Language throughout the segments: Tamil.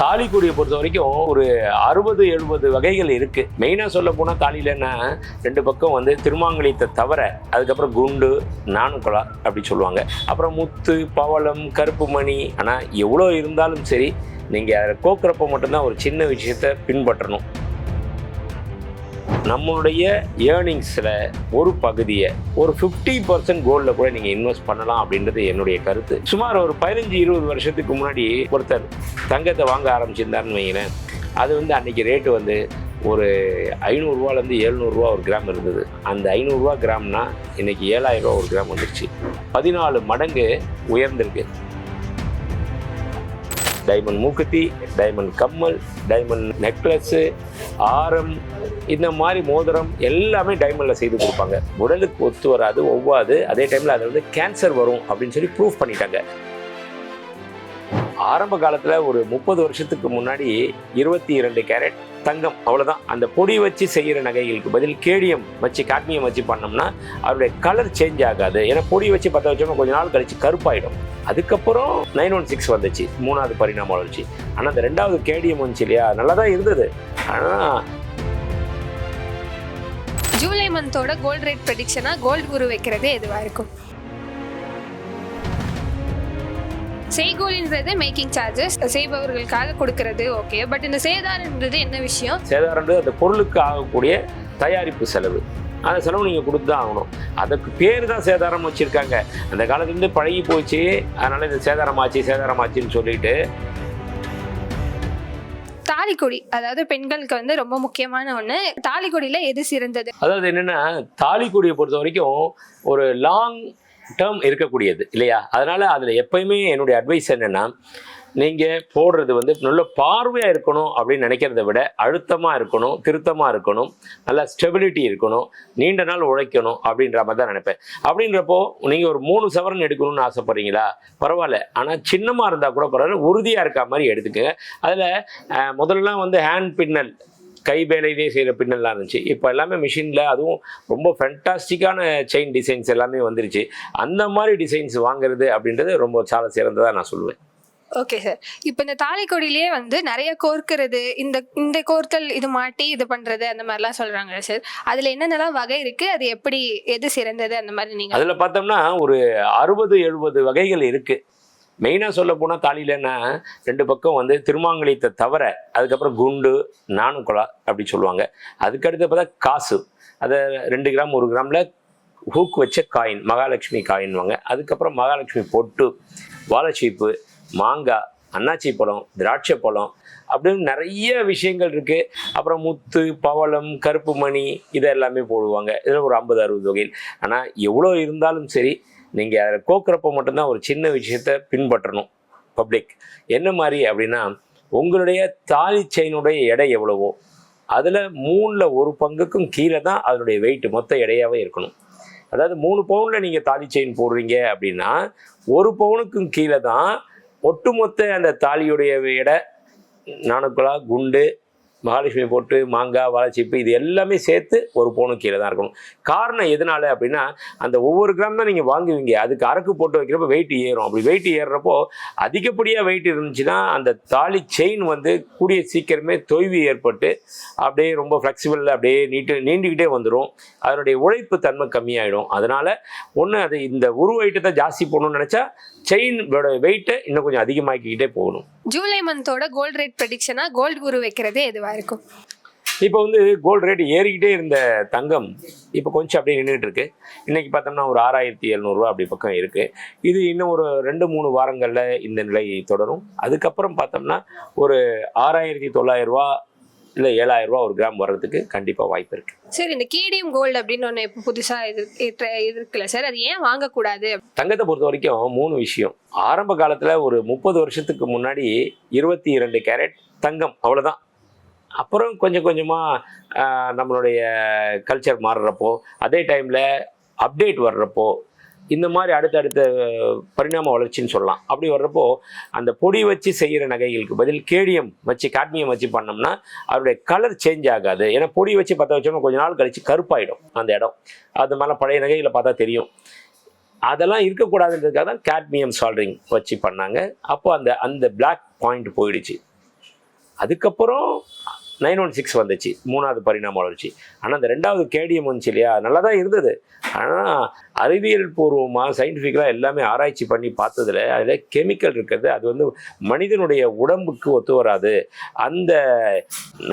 தாலிக்குடியை பொறுத்த வரைக்கும் ஒரு அறுபது எழுபது வகைகள் இருக்கு. மெயினா சொல்ல போனா தாலியிலன்னா ரெண்டு பக்கம் வந்து திருமாங்கலியத்தை தவிர அதுக்கப்புறம் குண்டு நானுக்குலா அப்படி சொல்லுவாங்க. அப்புறம் முத்து பவளம் கருப்பு மணி ஆனா எவ்வளோ இருந்தாலும் சரி நீங்க அதை கோக்குறப்ப மட்டும்தான் ஒரு சின்ன விஷயத்த பின்பற்றணும். நம்மளுடைய ஏர்னிங்ஸில் ஒரு பகுதியை ஒரு ஃபிஃப்டி பர்சன்ட் கோல்டில் கூட நீங்கள் இன்வெஸ்ட் பண்ணலாம் அப்படின்றது என்னுடைய கருத்து. சுமார் ஒரு பதினஞ்சு இருபது வருஷத்துக்கு முன்னாடி ஒருத்தர் தங்கத்தை வாங்க ஆரம்பிச்சிருந்தாருன்னு வைங்களேன் அது வந்து அன்றைக்கி ரேட்டு வந்து ஒரு ஐநூறுரூவாலேருந்து எழுநூறுவா ஒரு கிராம் இருந்தது. அந்த ஐநூறுரூவா கிராம்னா இன்றைக்கி ஏழாயிரரூவா ஒரு கிராம் வந்துருச்சு. பதினாலு மடங்கு உயர்ந்திருக்கு. டைமண்ட் மூக்குத்தி டைமண்ட் கம்மல் டைமண்ட் நெக்லஸ்ஸு ஆரம் இந்த மாதிரி மோதிரம் எல்லாமே டைமண்டில் செய்து கொடுப்பாங்க. உடலுக்கு ஒத்து வராது ஒவ்வாது. அதே டைமில் அதில் வந்து கேன்சர் வரும் அப்படின்னு சொல்லி ப்ரூவ் பண்ணிட்டாங்க. ஆரம்ப காலத்தில் ஒரு முப்பது வருஷத்துக்கு முன்னாடி இருபத்தி இரண்டு கேரட் தங்கம் அவ்வளோதான் அந்த பொடி வச்சு செய்கிற நகைகளுக்கு பதில் கேடியம் வச்சு காட்மியம் வச்சு பண்ணோம்னா அவருடைய கலர் சேஞ்ச் ஆகாது. ஏன்னா பொடி வச்சு பற்ற வச்சோம்னா கொஞ்ச நாள் கழிச்சு கருப்பாயிடும். அதுக்கப்புறம் நைன் ஒன் சிக்ஸ் வந்துச்சு மூணாவது பரிணாம வளர்ச்சி. ஆனால் அந்த ரெண்டாவது கேடியம் வந்துச்சு இல்லையா? நல்லா தான் இருந்தது. ஆனால் ஜூலை மந்தோட கோல்ட் ரேட் ப்ரெடிக்ஷனாக கோல்டு குரு வைக்கிறதே எதுவாக இருக்கும்? செய்கூலின்றது மேக்கிங் சார்ஜஸ் செய்பவர்களுக்காக கொடுக்கறது ஓகே பட் இந்த சேதாரன்றது என்ன விஷயம்? சேதாரன்றது அந்த பொருளுக்கு ஆகக்கூடிய தயாரிப்பு செலவு. அந்த செலவு நீங்கள் கொடுத்து தான் ஆகணும். அதுக்கு பேர் தான் சேதாரம் வச்சுருக்காங்க. அந்த காலத்துலேருந்து பழகி போச்சு. அதனால் இது சேதாரமாச்சு சேதாரமாச்சுன்னு சொல்லிட்டு. தாலிக்கொடி அதாவது பெண்களுக்கு வந்து ரொம்ப முக்கியமான ஒண்ணு. தாலிக்கொடியில எது சிறந்தது? அதாவது என்னென்னா தாலிக்குடியை பொறுத்த வரைக்கும் ஒரு லாங் டேர்ம் இருக்கக்கூடியது இல்லையா? அதனால் அதில் எப்பயுமே என்னுடைய அட்வைஸ் என்னென்னா நீங்கள் போடுறது வந்து நல்ல பார்வையாக இருக்கணும் அப்படின்னு நினைக்கிறத விட அழுத்தமாக இருக்கணும் திருத்தமாக இருக்கணும் நல்ல ஸ்டெபிலிட்டி இருக்கணும் நீண்ட நாள் உழைக்கணும் அப்படின்ற மாதிரி தான் நினைப்பேன். அப்படின்றப்போ நீங்கள் ஒரு மூணு சவரன் எடுக்கணும்னு ஆசைப்பட்றீங்களா? பரவாயில்ல. ஆனால் சின்னமாக இருந்தால் கூட பரவாயில்ல உறுதியாக இருக்க மாதிரி எடுத்துக்கோங்க. அதில் முதல்லலாம் வந்து ஹேண்ட் பின்னல் கை வேலையிலே செய்கிற பின்னல்லாம் இருந்துச்சு. இப்போ எல்லாமே மிஷினில் அதுவும் ரொம்ப ஃபென்டாஸ்டிக்கான செயின் டிசைன்ஸ் எல்லாமே வந்துருச்சு. அந்த மாதிரி டிசைன்ஸ் வாங்குறது அப்படின்றது ரொம்ப சால சிறந்ததாக நான் சொல்லுவேன். ஓகே சார் இப்போ இந்த தாலிக்கொடியிலேயே வந்து நிறைய கோர்க்கிறது இந்த இந்த கோர்த்தல் இது மாட்டி இது பண்றது அந்த மாதிரிலாம் சொல்றாங்க சார் அதுல என்னென்னலாம் வகை இருக்கு? அது எப்படி எது சிறந்தது? அந்த மாதிரி நீங்க அதில் பார்த்தோம்னா ஒரு அறுபது எழுபது வகைகள் இருக்குது மெயினாக சொல்ல போனால் தாலியிலன்னா ரெண்டு பக்கம் வந்து திருமாங்கலியத்தை தவிர அதுக்கப்புறம் குண்டு நாணுக்குழா அப்படி சொல்லுவாங்க. அதுக்கடுத்து பார்த்தா காசு. அதை ரெண்டு கிராம் ஒரு கிராமில் ஹூக் வச்ச காயின் மகாலட்சுமி காயின்வாங்க அதுக்கப்புறம் மகாலட்சுமி பொட்டு வாழைச்சீப்பு மாங்காய் அன்னாச்சி பழம் திராட்சை பழம் அப்படின்னு நிறைய விஷயங்கள் இருக்குது அப்புறம் முத்து பவளம் கருப்பு மணி இதை எல்லாமே போடுவாங்க. இதில் ஒரு ஐம்பது அறுபது வகையில். ஆனால் எவ்வளோ இருந்தாலும் சரி நீங்கள் அதை கோக்குறப்ப மட்டும்தான் ஒரு சின்ன விஷயத்த பின்பற்றணும் பப்ளிக் என்ன மாதிரி அப்படின்னா உங்களுடைய தாலி செயினுடைய எடை எவ்வளவோ அதில் மூணில் ஒரு பங்குக்கும் கீழே தான் அதனுடைய வெயிட் மொத்த எடையாகவே இருக்கணும். அதாவது மூணு பவுனில் நீங்கள் தாலி செயின் போடுறீங்க அப்படின்னா ஒரு பவுனுக்கும் கீழே தான் ஒட்டுமொத்த அந்த தாலியுடைய எடை நாணுக்குழா குண்டு மகாலட்சுமி போட்டு மாங்காய் வாழைச்சீப்பு இது எல்லாமே சேர்த்து ஒரு பவுனும் கீழே தான் இருக்கணும். காரணம் எதனால அப்படின்னா அந்த ஒவ்வொரு கிராம் தான் நீங்கள் வாங்குவீங்க. அதுக்கு அரக்கு போட்டு வைக்கிறப்ப வெயிட் ஏறும். அப்படி வெயிட் ஏறுறப்போ அதிகப்படியாக வெயிட் இருந்துச்சுன்னா அந்த தாலி செயின் வந்து கூடிய சீக்கிரமே தொய்வு ஏற்பட்டு அப்படியே ரொம்ப ஃப்ளெக்சிபிளில் அப்படியே நீட்டு நீண்டுக்கிட்டே வந்துடும் அதனுடைய உழைப்பு தன்மை கம்மியாயிடும். அதனால் ஒன்று அது இந்த உருவ வெயிட்டை தான் ஜாஸ்தி போகணும்னு நினச்சா செயினோட வெயிட்டை இன்னும் கொஞ்சம் அதிகமாக்கிக்கிட்டே போகணும். ஜூலை மந்தோட கோல்ட் ரேட் ப்ரெடிக்ஷனா கோல்ட் குரு வைக்கிறது எதுவா இருக்கும்? இப்போ வந்து கோல்டு ரேட் ஏறிக்கிட்டே இருந்த தங்கம் இப்போ கொஞ்சம் அப்படியே நின்றுட்டு இருக்கு. இன்னைக்கு பார்த்தோம்னா ஒரு ஆறாயிரத்தி எழுநூறுவா அப்படி பக்கம் இருக்கு. இது இன்னும் ஒரு ரெண்டு மூணு வாரங்களில் இந்த நிலை தொடரும். அதுக்கப்புறம் பார்த்தோம்னா ஒரு ஆறாயிரத்தி தொள்ளாயிரரூவா இல்லை ஏழாயிரரூவா ஒரு கிராம் வர்றதுக்கு கண்டிப்பாக வாய்ப்பு இருக்கு. சார் இந்த கேடிஎம் கோல்டு அப்படின்னு ஒன்று இப்போ புதுசா இது இது இருக்குல்ல. சார் அது ஏன் வாங்கக்கூடாது? தங்கத்தை பொறுத்த வரைக்கும் மூணு விஷயம். ஆரம்ப காலத்தில் ஒரு முப்பது வருஷத்துக்கு முன்னாடி இருபத்தி இரண்டு கேரட் தங்கம் அவ்வளோதான் அப்புறம் கொஞ்சம் கொஞ்சமாக நம்மளுடைய கல்ச்சர் மாறுறப்போ அதே டைமில் அப்டேட் வர்றப்போ இந்த மாதிரி அடுத்தடுத்த பரிணாம வளர்ச்சின்னு சொல்லலாம். அப்படி வர்றப்போ அந்த பொடி வச்சு செய்கிற நகைகளுக்கு பதில் கேடியம் வச்சு காட்மியம் வச்சு பண்ணோம்னா அதோடைய கலர் சேஞ்ச் ஆகாது. ஏன்னா பொடி வச்சு பற்ற வச்சோம்னா கொஞ்ச நாள் கழித்து கருப்பாயிடும் அந்த இடம். அது மேலே பழைய நகைகளை பார்த்தா தெரியும். அதெல்லாம் இருக்கக்கூடாதுன்றதுக்காக தான் கேட்மியம் சால்ட்ரிங் வச்சு பண்ணாங்க. அப்போ அந்த அந்த பிளாக் பாயிண்ட் போயிடுச்சு. அதுக்கப்புறம் நைன் ஒன் சிக்ஸ் வந்துச்சு மூணாவது பரிணாம வளர்ச்சி. ஆனால் அந்த ரெண்டாவது கேடிஎம் வந்துச்சு இல்லையா? நல்லா தான் இருந்தது. ஆனால் அறிவியல் பூர்வமாக சயின்டிஃபிக்கலாக எல்லாமே ஆராய்ச்சி பண்ணி பார்த்ததுல அதில் கெமிக்கல் இருக்கிறது அது வந்து மனிதனுடைய உடம்புக்கு ஒத்து வராது. அந்த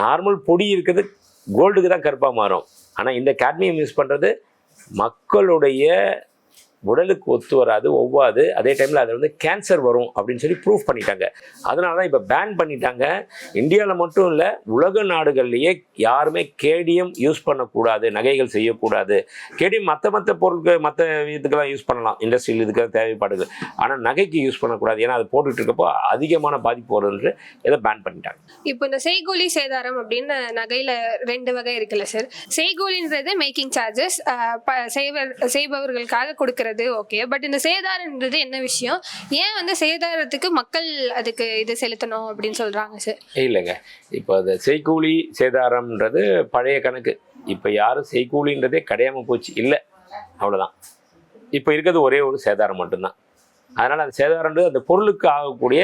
நார்மல் பொடி இருக்கிறது கோல்டுக்கு தான் கருப்பாக மாறும். ஆனால் இந்த கேட்மியம் யூஸ் பண்ணுறது மக்களுடைய உடலுக்கு ஒத்து வராது ஒவ்வாது. அதே டைமில் அதில் வந்து கேன்சர் வரும் அப்படின்னு சொல்லி ப்ரூஃப் பண்ணிட்டாங்க. அதனால தான் இப்போ பேன் பண்ணிட்டாங்க. இந்தியாவில் மட்டும் இல்லை உலக நாடுகள்லேயே யாருமே கேடிஎம் யூஸ் பண்ணக்கூடாது நகைகள் செய்யக்கூடாது. கேடிஎம் மற்ற மற்ற பொருட்கள் மற்ற இதுக்கெல்லாம் யூஸ் பண்ணலாம். இண்டஸ்ட்ரியில் இதுக்கு தேவைப்படுது. ஆனால் நகைக்கு யூஸ் பண்ணக்கூடாது. ஏன்னா அது போட்டுட்டு இருக்கப்போ அதிகமான பாதிப்பு வருதுன்னு இதை பேன் பண்ணிட்டாங்க. இப்போ இந்த செய்கூலி சேதாரம் அப்படின்னு நகையில் ரெண்டு வகை இருக்குல்ல சார் செய்கூலின்றது மேக்கிங் சார்ஜஸ் செய்வர் செய்பவர்களுக்காக கொடுக்கறது ஓகே பட் இந்த சேதாரன்றது என்ன விஷயம்? ஏன் வந்து சேதாரத்துக்கு மக்கள் அதுக்கு இது செலுத்தணும் அப்படின்னு சொல்றாங்க சார் இல்லைங்க. இப்போ அது செய்கூலி சேதாரம்ன்றது பழைய கணக்கு. இப்போ யாரும் செய்கூலின்றதே கிடையாமல் போச்சு. இல்லை. அவ்வளோதான் இப்போ இருக்கிறது ஒரே ஒரு சேதாரம் மட்டும்தான். அதனால் அந்த சேதாரன்றது அந்த பொருளுக்கு ஆகக்கூடிய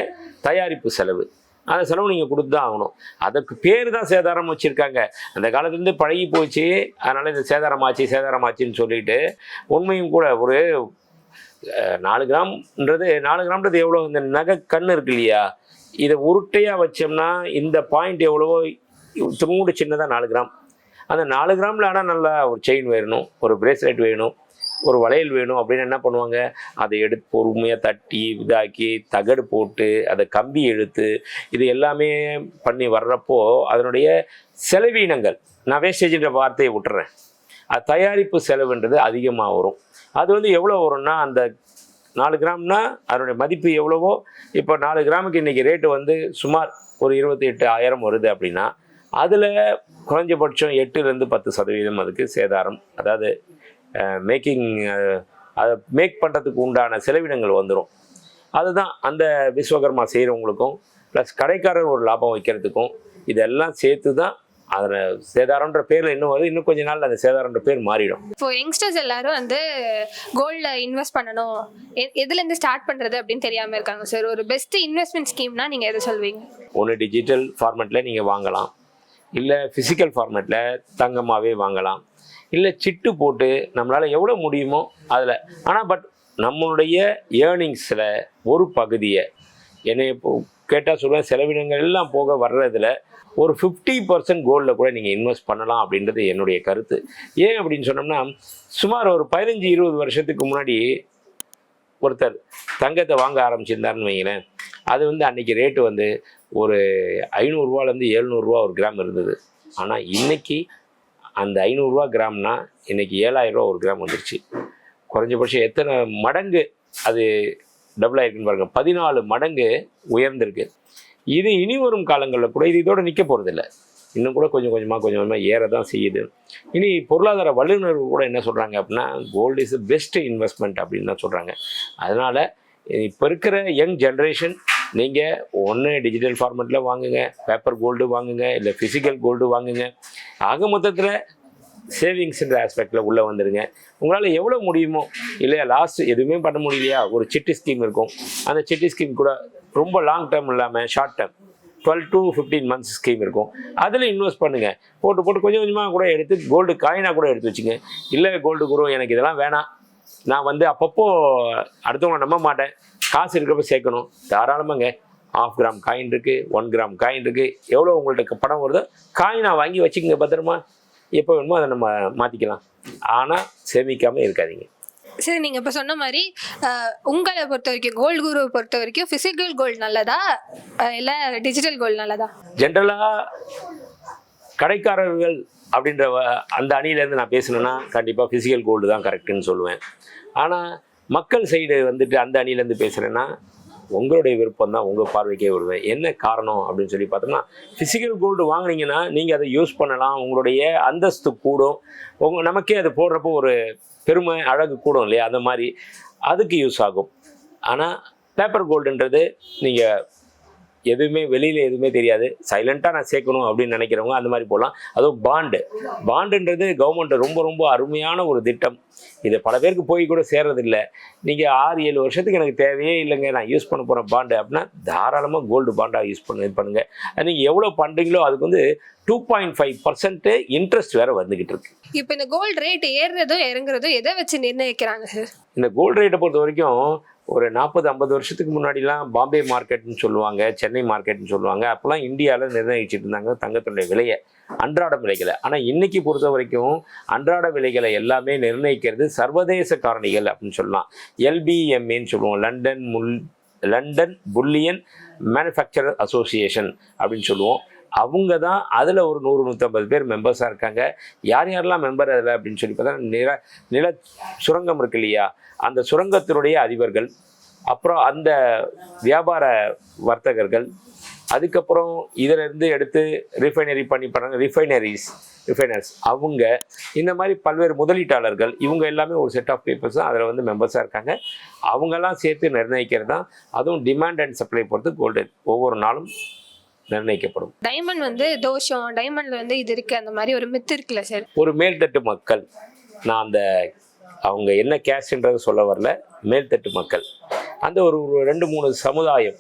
தயாரிப்பு செலவு. அந்த செலவு நீங்கள் கொடுத்து தான் ஆகணும். அதுக்கு பேர் தான் சேதாரம் வச்சுருக்காங்க. அந்த காலத்துலேருந்து பழகி போச்சு. அதனால் இந்த சேதாரம் ஆச்சு சேதாரம் ஆச்சுன்னு சொல்லிட்டு உண்மையும் கூட ஒரு நாலு கிராம்ன்றது நாலு கிராம்ன்றது எவ்வளோ? இந்த நகை கண் இருக்கு இல்லையா? இதை உருட்டையாக வச்சோம்னா இந்த பாயிண்ட் எவ்வளவோ? திரும்ப சின்னதாக நாலு கிராம். அந்த நாலு கிராமில் ஆனால் நல்லா ஒரு செயின் வேணும் ஒரு பிரேஸ்லெட் வேணும். ஒரு வளையல் வேணும் அப்படின்னு என்ன பண்ணுவாங்க? அதை எடுத்து பொறுமையாக தட்டி இதாக்கி தகடு போட்டு அதை கம்பி எழுத்து இது எல்லாமே பண்ணி வர்றப்போ அதனுடைய செலவீனங்கள் நான் வேஸ்டேஜ்ன்ற வார்த்தையை விட்டுறேன். அது தயாரிப்பு செலவுன்றது அதிகமாக வரும். அது வந்து எவ்வளோ வரும்னா அந்த நாலு கிராம்னா அதனுடைய மதிப்பு எவ்வளவோ இப்போ நாலு கிராமுக்கு இன்றைக்கி ரேட்டு வந்து சுமார் ஒரு இருபத்தி எட்டு ஆயிரம் வருது அப்படின்னா அதில் குறைஞ்சபட்சம் எட்டுலேருந்து பத்து சதவீதம் அதுக்கு சேதாரம். அதாவது மேக்கிங் அதை மேக் பண்ணுறதுக்கு உண்டான செலவினங்கள் வந்துடும் அதுதான் அந்த விஸ்வகர்மா செய்கிறவங்களுக்கும் ப்ளஸ் கடைக்காரர் ஒரு லாபம் வைக்கிறதுக்கும் இதெல்லாம் சேர்த்து தான் அதில் சேதாரம்ன்ற பேரில் இன்னும் வருது. இன்னும் கொஞ்ச நாள் அந்த சேதாரம்ன்ற பேர் மாறிடும். இப்போ யங்ஸ்டர்ஸ் எல்லாரும் வந்து கோல்ட்ல இன்வெஸ்ட் பண்ணணும். எ- எதுல இருந்து ஸ்டார்ட் பண்றது அப்படின்னு தெரியாம இருக்காங்க சார் ஒரு பெஸ்ட் இன்வெஸ்ட்மெண்ட் ஸ்கீம்னா நீங்க எதை சொல்வீங்க? ஒன்று டிஜிட்டல் ஃபார்மேட்டில் நீங்கள் வாங்கலாம். இல்லை ஃபிசிக்கல் ஃபார்மேட்டில் தங்கமாகவே வாங்கலாம். இல்லை சிட்டு போட்டு நம்மளால் எவ்வளோ முடியுமோ அதில். ஆனால் பட் நம்மளுடைய ஏர்னிங்ஸில் ஒரு பகுதியை என்னை இப்போ கேட்டால் சொல்லுவேன் செலவினங்கள் எல்லாம் போக வர்றதில் ஒரு ஃபிஃப்டி பர்சன்ட் கோல்டில் கூட நீங்கள் இன்வெஸ்ட் பண்ணலாம் அப்படின்றது என்னுடைய கருத்து. ஏன் அப்படின்னு சொன்னோம்னா சுமார் ஒரு பதினஞ்சு இருபது வருஷத்துக்கு முன்னாடி ஒருத்தர் தங்கத்தை வாங்க ஆரம்பிச்சிருந்தாருன்னு வைங்களேன். அது வந்து அன்னைக்கு ரேட்டு வந்து ஒரு ஐநூறுரூவாலேருந்து எழுநூறுவா ஒரு கிராம் இருந்தது. ஆனால் இன்னைக்கு அந்த ஐநூறுரூவா கிராம்னா இன்னைக்கு ஏழாயிரரூவா ஒரு கிராம் வந்துருச்சு. குறைஞ்சபட்சம் எத்தனை மடங்கு அது டபுள் ஆயிருக்குன்னு பாருங்க. பதினாலு மடங்கு உயர்ந்திருக்கு. இது இனி வரும் காலங்களில் கூட இது இதோட நிற்க போகிறதில்ல இன்னும் கூட கொஞ்சம் கொஞ்சமாக கொஞ்சம் கொஞ்சமாக ஏற தான் செய்யுது. இனி பொருளாதார வல்லுநர்கள் கூட என்ன சொல்கிறாங்க அப்படின்னா கோல்டு இஸ் பெஸ்ட் இன்வெஸ்ட்மெண்ட் அப்படின்னு தான் சொல்கிறாங்க அதனால் இப்போ இருக்கிற யங் ஜென்ரேஷன் நீங்கள் ஒன்று டிஜிட்டல் ஃபார்மேட்டில் வாங்குங்க பேப்பர் கோல்டு வாங்குங்க இல்லை ஃபிசிக்கல் கோல்டு வாங்குங்க. ஆக மொத்தத்தில் சேவிங்ஸுன்ற ஆஸ்பெக்டில் உள்ளே வந்துடுங்க உங்களால் எவ்வளோ முடியுமோ இல்லையா லாஸ்ட் எதுவுமே பண்ண முடியலையா ஒரு சிட்டி ஸ்கீம் இருக்கும். அந்த சிட்டி ஸ்கீம் கூட ரொம்ப லாங் டேர்ம் இல்லாமல் short term twelve to fifteen months scheme இருக்கும். அதில் இன்வெஸ்ட் பண்ணுங்கள் போட்டு போட்டு கொஞ்சம் கொஞ்சமாக கூட எடுத்து கோல்டு காயினாக கூட எடுத்து வச்சுங்க. இல்லை கோல்டு குரு எனக்கு இதெல்லாம் வேணாம். நான் வந்து அப்பப்போ அடுத்தவங்க நம்ப மாட்டேன். காசு இருக்கிறப்ப சேர்க்கணும். தாராளமாங்க. ஆஃப் கிராம் காயின் இருக்குது ஒன் கிராம் காயின் இருக்குது எவ்வளோ உங்கள்ட்ட பணம் வருதோ காயினாக வாங்கி வச்சுக்கோங்க பத்திரமா. எப்போ வேணுமோ அதை நம்ம மாற்றிக்கலாம் ஆனால் சேமிக்காமல் இருக்காதீங்க. சரி நீங்க இப்ப சொன்ன மாதிரி உங்களை பொறுத்த வரைக்கும் கோல்டு குருவை பொறுத்த வரைக்கும் பிசிக்கல் கோல்டு நல்லதா? இல்ல டிஜிட்டல் கோல்டு நல்லதா? ஜென்ரலாக கடைக்காரர்கள் அப்படின்ற அந்த அணியிலேருந்து நான் பேசணுன்னா கண்டிப்பாக ஃபிசிக்கல் கோல்டு தான் கரெக்டுன்னு சொல்லுவேன். ஆனால் மக்கள் சைடு வந்துட்டு அந்த அணியிலேருந்து பேசுகிறேன்னா உங்களுடைய விருப்பம் தான் உங்கள் பார்வைக்கே வருவேன் என்ன காரணம் அப்படின்னு சொல்லி பார்த்தோம்னா ஃபிசிக்கல் கோல்டு வாங்கினீங்கன்னா நீங்கள் அதை யூஸ் பண்ணலாம். உங்களுடைய அந்தஸ்து கூடும். உங்க நமக்கே அது போடுறப்போ ஒரு பெருமை அழகு கூடும் இல்லையா? அந்த மாதிரி. அதுக்கு யூஸ் ஆகும். ஆனால் பேப்பர் கோல்டுன்றது நீங்கள் எதுவுமே வெளியில் எதுவுமே தெரியாது. சைலண்ட்டாக நான் சேர்க்கணும் அப்படின்னு நினைக்கிறவங்க அந்த மாதிரி போகலாம் அதுவும் பாண்டு பாண்டுன்றது கவர்மெண்ட் ரொம்ப ரொம்ப அருமையான ஒரு திட்டம். இது பல பேருக்கு போய் கூட சேர்றதில்ல. நீங்கள் ஆறு ஏழு வருஷத்துக்கு எனக்கு தேவையே இல்லைங்க. நான் யூஸ் பண்ண போகிறேன் பாண்டு அப்படின்னா தாராளமாக கோல்டு பாண்டாக யூஸ் பண்ண இது பண்ணுங்கள் அது நீங்கள் எவ்வளோ பண்ணுறீங்களோ அதுக்கு வந்து two point five percent interest வேறு வந்துக்கிட்டு இருக்கு. இப்போ இந்த கோல்டு ரேட் ஏறுறதும் இறங்குறதும் எதை வச்சு நிர்ணயிக்கிறாங்க? சார் இந்த கோல்டு ரேட்டை பொறுத்த வரைக்கும் ஒரு நாற்பது ஐம்பது வருஷத்துக்கு முன்னாடிலாம் பாம்பே மார்க்கெட்னு சொல்லுவாங்க சென்னை மார்க்கெட்னு சொல்லுவாங்க. அப்போல்லாம் இந்தியாவில் நிர்ணயிச்சுட்டு இருந்தாங்க தங்கத்தினுடைய விலையை. அன்றாட விலைகளை. ஆனால் இன்னைக்கு பொறுத்த வரைக்கும் அன்றாட விலைகளை எல்லாமே நிர்ணயிக்கிறது சர்வதேச காரணிகள் அப்படின்னு சொல்லலாம். எல்பிஎம்ஏன்னு சொல்லுவோம். லண்டன் முல் லண்டன் புல்லியன் மேனுஃபேக்சரர் அசோசியேஷன் அப்படின்னு சொல்லுவோம். அவங்க தான் அதில் ஒரு நூறு நூற்றம்பது பேர் மெம்பர்ஸாக இருக்காங்க. யார் யாரெல்லாம் மெம்பர் அதில் அப்படின்னு சொல்லி பார்த்தா நில நில சுரங்கம் இருக்கு இல்லையா? அந்த சுரங்கத்தினுடைய அதிபர்கள் அப்புறம் அந்த வியாபார வர்த்தகர்கள் அதுக்கப்புறம் இதில் இருந்து எடுத்து ரிஃபைனரி பண்ணி பண்ணுறாங்க ரிஃபைனரிஸ் ரிஃபைனர்ஸ் அவங்க இந்த மாதிரி பல்வேறு முதலீட்டாளர்கள் இவங்க எல்லாமே ஒரு செட் ஆஃப் பீப்புள்ஸ் தான் அதில் வந்து மெம்பர்ஸாக இருக்காங்க. அவங்கெல்லாம் சேர்த்து நிர்ணயிக்கிறது தான் அதுவும் டிமாண்ட் அண்ட் சப்ளை பொறுத்து கோல்டு ஒவ்வொரு நாளும் நிர்ணயிக்கப்படும். டைமண்ட் வந்து தோஷம் டைமண்ட்ல வந்து இது இருக்கு அந்த மாதிரி ஒரு மித்து இருக்குல்ல சார் ஒரு மேல்தட்டு மக்கள். நான் அந்த அவங்க என்ன கேஸ்ட்ன்றதை சொல்ல வரல. மேல்தட்டு மக்கள். அந்த ஒரு ரெண்டு மூணு சமுதாயம்.